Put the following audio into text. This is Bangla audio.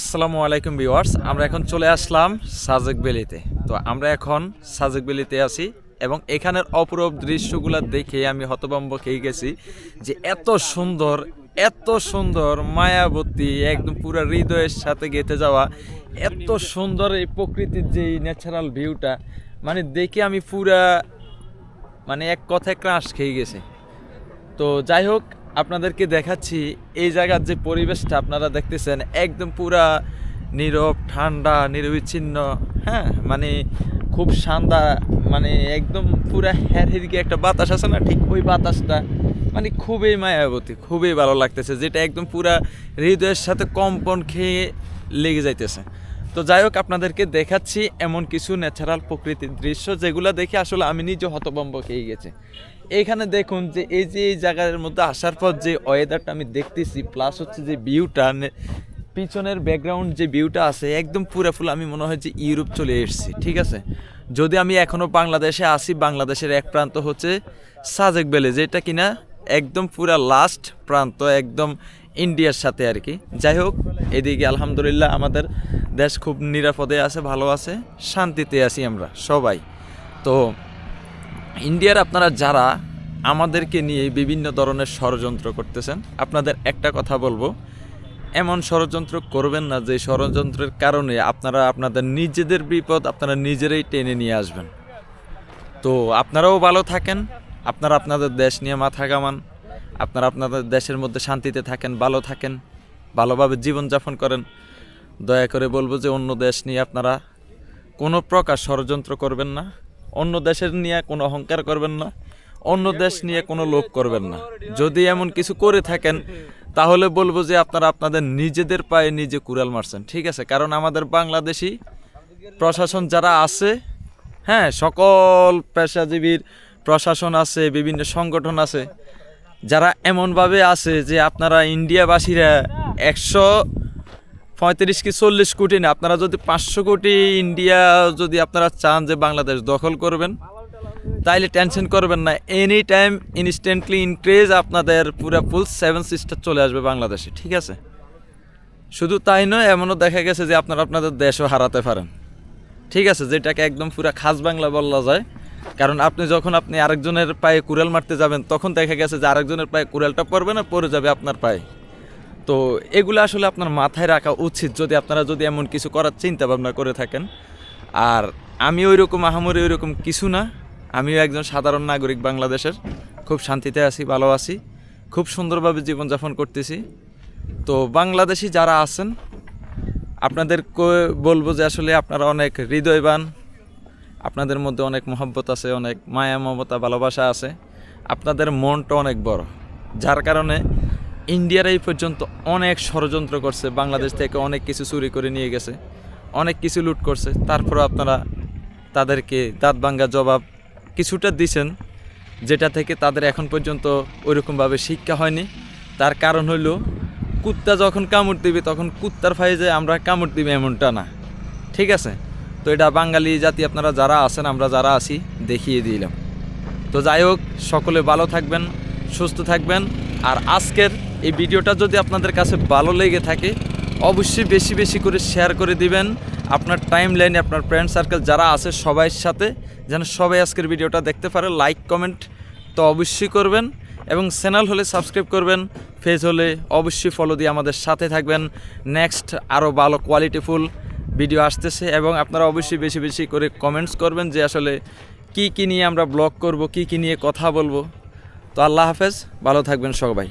আসসালামু আলাইকুম ভিউয়ার্স, আমরা এখন চলে আসলাম সাজেক বেলিতে তো আমরা এখন সাজেক বেলিতে আছি এবং এখানের অপরূপ দৃশ্যগুলো দেখে আমি হতভম্ব খেয়ে গেছি যে এত সুন্দর এত সুন্দর মায়াবতী, একদম পুরো হৃদয়ের সাথে গেঁথে যাওয়া, এত সুন্দর এই প্রকৃতির যে ন্যাচারাল ভিউটা মানে দেখে আমি পুরা মানে এক কথায় ক্রাশ খেয়ে গেছে। তো যাই হোক আপনাদেরকে দেখাচ্ছি এই জায়গার যে পরিবেশটা আপনারা দেখতেছেন, একদম পুরা নীরব, ঠান্ডা, নিরবিচ্ছিন্ন হ্যাঁ মানে খুব শান্দা মানে একদম পুরা হ্যারহিরকে একটা বাতাস আছে না, ঠিক ওই বাতাসটা মানে খুবই মায়াবতী, খুবই ভালো লাগতেছে, যেটা একদম পুরা হৃদয়ের সাথে কম্পন খেয়ে লেগে যাইতেছে। তো যাই হোক, আপনাদেরকে দেখাচ্ছি এমন কিছু ন্যাচারাল প্রকৃতির দৃশ্য যেগুলো দেখে আসলে আমি নিজে হতভম্ব খেয়ে গেছে। এইখানে দেখুন যে এই যে এই জায়গার মধ্যে আসার পর যে ওয়েদারটা আমি দেখতেছি প্লাস হচ্ছে যে ভিউটা পিছনের ব্যাকগ্রাউন্ড যে ভিউটা আছে, একদম পুরো ফুল আমি মনে হয় যে ইউরোপ চলে এসেছি, ঠিক আছে? যদি আমি এখনও বাংলাদেশে আসি, বাংলাদেশের এক প্রান্ত হচ্ছে সাজেক বেলে যেটা কিনা একদম পুরা লাস্ট প্রান্ত, একদম ইন্ডিয়ার সাথে আর কি। যাই হোক, এদিকে আলহামদুলিল্লাহ আমাদের দেশ খুব নিরাপদে আছে, ভালো আছে, শান্তিতে আছি আমরা সবাই। তো ইন্ডিয়ার আপনারা যারা আমাদেরকে নিয়ে বিভিন্ন ধরনের ষড়যন্ত্র করতেছেন, আপনাদের একটা কথা বলব। এমন ষড়যন্ত্র করবেন না যে ষড়যন্ত্রের কারণে আপনারা আপনাদের নিজেদের বিপদ আপনারা নিজেরাই টেনে নিয়ে আসবেন। তো আপনারাও ভালো থাকেন, আপনারা আপনাদের দেশ নিয়ে মাথা গামান আপনারা আপনাদের দেশের মধ্যে শান্তিতে থাকেন, ভালো থাকেন, ভালোভাবে জীবনযাপন করেন। দয়া করে বলব যে অন্য দেশ নিয়ে আপনারা কোনো প্রকার ষড়যন্ত্র করবেন না। অন্য দেশের নিয়ে কোনো অহংকার করবেন না। অন্য দেশ নিয়ে কোনো লোভ করবেন না। যদি এমন কিছু করে থাকেন, তাহলে বলব যে আপনারা আপনাদের নিজেদের পায়ে নিজে কুড়াল মারছেন, ঠিক আছে? কারণ আমাদের বাংলাদেশি প্রশাসন যারা আছে হ্যাঁ সকল পেশাজীবীর প্রশাসন আছে, বিভিন্ন সংগঠন আছে, যারা এমনভাবে আছে যে আপনারা ইন্ডিয়াবাসীরা একশো পঁয়ত্রিশ কি চল্লিশ কোটি না, আপনারা যদি পাঁচশো কোটি ইন্ডিয়া যদি আপনারা চান যে বাংলাদেশ দখল করবেন, তাইলে টেনশন করবেন না এনি টাইম ইনস্ট্যান্টলি ইনক্রিজ আপনাদের পুরা ফুল সেভেন সিস্টার চলে আসবে বাংলাদেশে, ঠিক আছে? শুধু তাই নয়, এমনও দেখা গেছে যে আপনারা আপনাদের দেশও হারাতে পারেন, ঠিক আছে? যেটাকে একদম পুরা খাস বাংলা বলা যায়। কারণ আপনি যখন আপনি আরেকজনের পায়ে কুড়াল মারতে যাবেন, তখন দেখা গেছে যে আরেকজনের পায়ে কুড়ালটা পড়বে না, পড়ে যাবে আপনার পায়ে। তো এগুলো আসলে আপনার মাথায় রাখা উচিত যদি আপনারা যদি এমন কিছু করার চিন্তা ভাবনা করে থাকেন। আর আমি ওই রকম আহামরি ওই রকম কিছু না। আমিও একজন সাধারণ নাগরিক বাংলাদেশের। খুব শান্তিতে আছি, ভালো আছি। খুব সুন্দরভাবে জীবনযাপন করতেছি। তো বাংলাদেশি যারা আছেন, আপনাদেরকে বলব যে আসলে আপনারা অনেক হৃদয়বান। আপনাদের মধ্যে অনেক মহব্বত আছে, অনেক মায়া, মমতা, ভালোবাসা আছে। আপনাদের মনটা অনেক বড়। যার কারণে ইন্ডিয়ার এই পর্যন্ত অনেক ষড়যন্ত্র করছে, বাংলাদেশ থেকে অনেক কিছু চুরি করে নিয়ে গেছে, অনেক কিছু লুট করছে তারপরে আপনারা তাদেরকে দাঁত ভাঙ্গা জবাব কিছুটা দিছেন, যেটা থেকে তাদের এখন পর্যন্ত ওইরকমভাবে শিক্ষা হয়নি। তার কারণ হইল, কুত্তা যখন কামড় দিবে, তখন কুত্তার ফাইজে আমরা কামড় দিবে এমনটা না, ঠিক আছে? তো এটা বাঙালি জাতি আপনারা যারা আছেন, আমরা যারা আছি, দেখিয়ে দিলাম। তো যাই হোক, সকলে ভালো থাকবেন, সুস্থ থাকবেন, আর আজকের এই ভিডিওটা যদি আপনাদের কাছে ভালো লেগে থাকে, অবশ্যই বেশি বেশি করে শেয়ার করে দিবেন। আপনার টাইম লাইনে আপনার ফ্রেন্ড সার্কেল যারা আছে সবাইয়ের সাথে, যেন সবাই আজকের ভিডিওটা দেখতে পারে। লাইক কমেন্ট তো অবশ্যই করবেন এবং চ্যানেল হলে সাবস্ক্রাইব করবেন। ফেজ হলে অবশ্যই ফলো দিয়ে আমাদের সাথে থাকবেন। নেক্সট আরও ভালো কোয়ালিটিফুল ভিডিও আসতেছে এবং আপনারা অবশ্যই বেশি বেশি করে কমেন্টস করবেন যে আসলে কি কী নিয়ে আমরা ব্লগ করব, কি কী নিয়ে কথা বলব। তো আল্লাহ হাফেজ, ভালো থাকবেন সবাই।